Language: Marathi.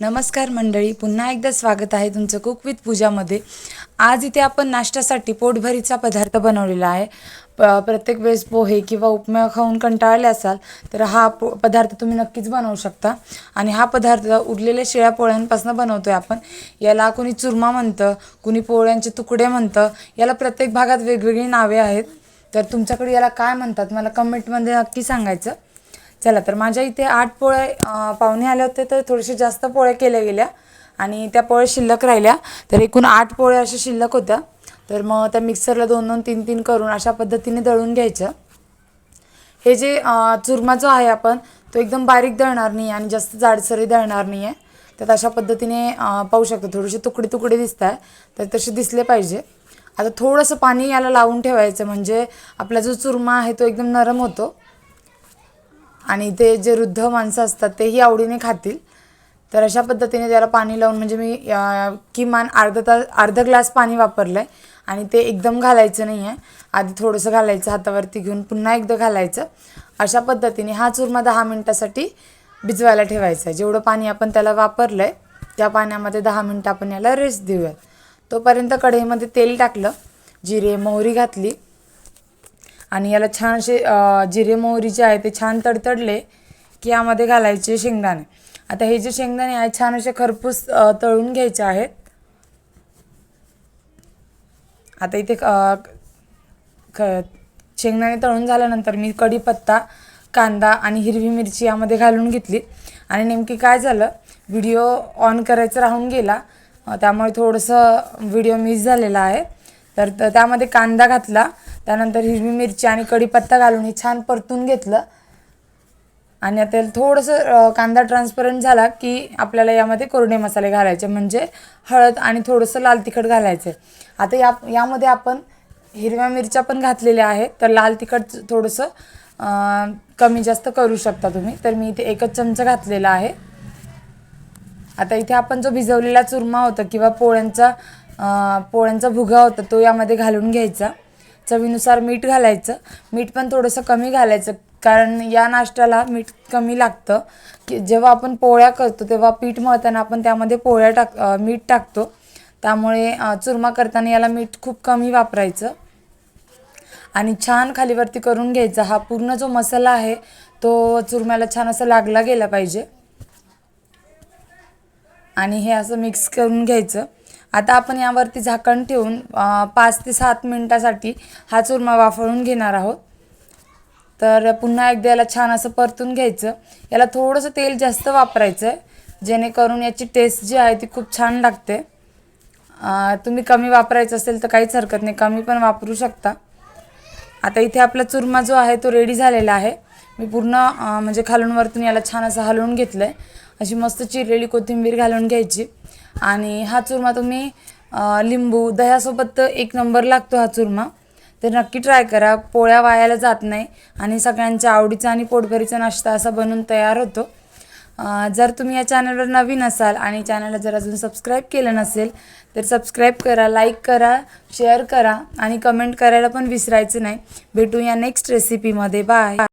नमस्कार मंडळी पुन्हा एकदा स्वागत आहे तुमचं कुक विथ पूजामध्ये. आज इथे आपण नाश्त्यासाठी पोटभरीचा पदार्थ बनवलेला आहे. प प्रत्येक वेळेस पोहे किंवा उपमा खाऊन कंटाळले असाल तर हा पो पदार्थ तुम्ही नक्कीच बनवू शकता. आणि हा पदार्थ उरलेल्या शिळ्या पोळ्यांपासून बनवतो आहे आपण. याला कुणी चुरमा म्हणतं कुणी पोळ्यांचे तुकडे म्हणतं याला प्रत्येक भागात वेगवेगळी नावे आहेत. तर तुमच्याकडे याला काय म्हणतात मला कमेंटमध्ये नक्की सांगायचं. चला तर माझ्या इथे आठ पोळे पाहुणे आले होते तर थोडेसे जास्त पोळे केल्या गेल्या. आणि त्या पोळ्या शिल्लक राहिल्या. तर एकूण आठ पोळ्या अशा शिल्लक होत्या. तर मग त्या मिक्सरला दोन दोन तीन तीन करून अशा पद्धतीने दळून घ्यायचं. हे जे चुरमा जो आहे आपण तो एकदम बारीक दळणार नाही आणि जास्त जाडसरही दळणार नाही आहे तर अशा पद्धतीने पाहू शकतो थोडेसे तुकडे तुकडे दिसत आहे तर तसे दिसले पाहिजे. आता थोडंसं पाणी याला लावून ठेवायचं. म्हणजे आपला जो चुरमा आहे तो एकदम नरम होतो. आणि ते जे वृद्ध माणसं असतात तेही आवडीने खातील. तर अशा पद्धतीने त्याला पाणी लावून म्हणजे मी किमान अर्धा तास अर्धा ग्लास पाणी वापरलं आहे आणि ते एकदम घालायचं नाही आहे आधी थोडंसं घालायचं हातावरती घेऊन पुन्हा एकदा घालायचं. अशा पद्धतीने हा चुरमा दहा मिनटासाठी भिजवायला ठेवायचा. आहे जेवढं पाणी आपण त्याला वापरलं आहे त्या पाण्यामध्ये दहा मिनटं आपण याला रेस्ट देऊयात. तोपर्यंत कढईमध्ये तेल टाकलं जिरे मोहरी घातली. आणि याला छान असे जिरे मोहरी जे आहे ते छान तडतडले की यामध्ये घालायचे शेंगदाणे. आता हे जे शेंगदाणे आहे छान असे खरपूस तळून घ्यायचे आहेत. आता इथे ख शेंगदाणे तळून झाल्यानंतर मी कढीपत्ता कांदा आणि हिरवी मिरची यामध्ये घालून घेतली. आणि नेमकी काय झालं व्हिडिओ ऑन करायचं राहून गेला. त्यामुळे थोडंसं व्हिडिओ मिस झालेला आहे. तर त्यामध्ये कांदा घातला. त्यानंतर हिरवी मिरची आणि कढीपत्ता घालून हे छान परतून घेतलं. आणि आता थोडंसं कांदा ट्रान्सपरंट झाला की आपल्याला यामध्ये कोरडे मसाले घालायचे म्हणजे हळद आणि थोडंसं लाल तिखट घालायचं आता या यामध्ये आपण हिरव्या मिरच्या पण घातलेल्या आहेत तर लाल तिखट थोडंसं कमी जास्त करू शकता तुम्ही. तर मी इथे एकच चमचा घातलेला आहे. आता इथे आपण जो भिजवलेला चुरमा होता किंवा पोळ्यांचा पोळ्यांचा भुगा होता तो यामध्ये घालून घ्यायचा. चवीनुसार मीठ घालायचं. मीठ पण थोडंसं कमी घालायचं. कारण या नाश्त्याला मीठ कमी लागतं. की जेव्हा आपण पोळ्या करतो तेव्हा पीठ मळताना आपण त्यामध्ये पोळ्या टाक मीठ टाकतो. त्यामुळे चुरमा करताना याला मीठ खूप कमी वापरायचं. आणि छान खालीवरती करून घ्यायचा. हा पूर्ण जो मसाला आहे तो चुरम्याला छान असं लागला गेला पाहिजे. आणि हे असं मिक्स करून घ्यायचं. आता आपण यावरती झाकण ठेवून पाच ते सात मिनटासाठी हा चुरमा वाफळून घेणार आहोत. तर पुन्हा एकदा याला छान असं परतून घ्यायचं. याला थोडंसं तेल जास्त वापरायचं आहे जेणेकरून याची टेस्ट जी आहे ती खूप छान लागते. तुम्ही कमी वापरायचं असेल तर काहीच हरकत नाही कमी पण वापरू शकता. आता इथे आपला चुरमा जो आहे तो रेडी झालेला आहे. मी पूर्ण म्हणजे खालून वरतून याला छान असं हलवून घेतलं आहे अशी मस्त चिरलेली कोथिंबीर घालून घ्यायची. आणि हा चुरमा तुम्ही लिंबू दह्यासोबत तर एक नंबर लागतो हा चुरमा. तर नक्की ट्राय करा पोळ्या वायाला जात नाही आणि सगळ्यांच्या आवडीचा आणि पोटभरीचा नाश्ता असा बनून तयार होतो. जर तुम्ही या चॅनलवर नवीन असाल आणि चॅनलला जर अजून सबस्क्राईब केलं नसेल तर सबस्क्राईब करा लाईक करा शेअर करा आणि कमेंट करायला पण विसरायचं नाही. भेटू या नेक्स्ट रेसिपीमध्ये. बाय.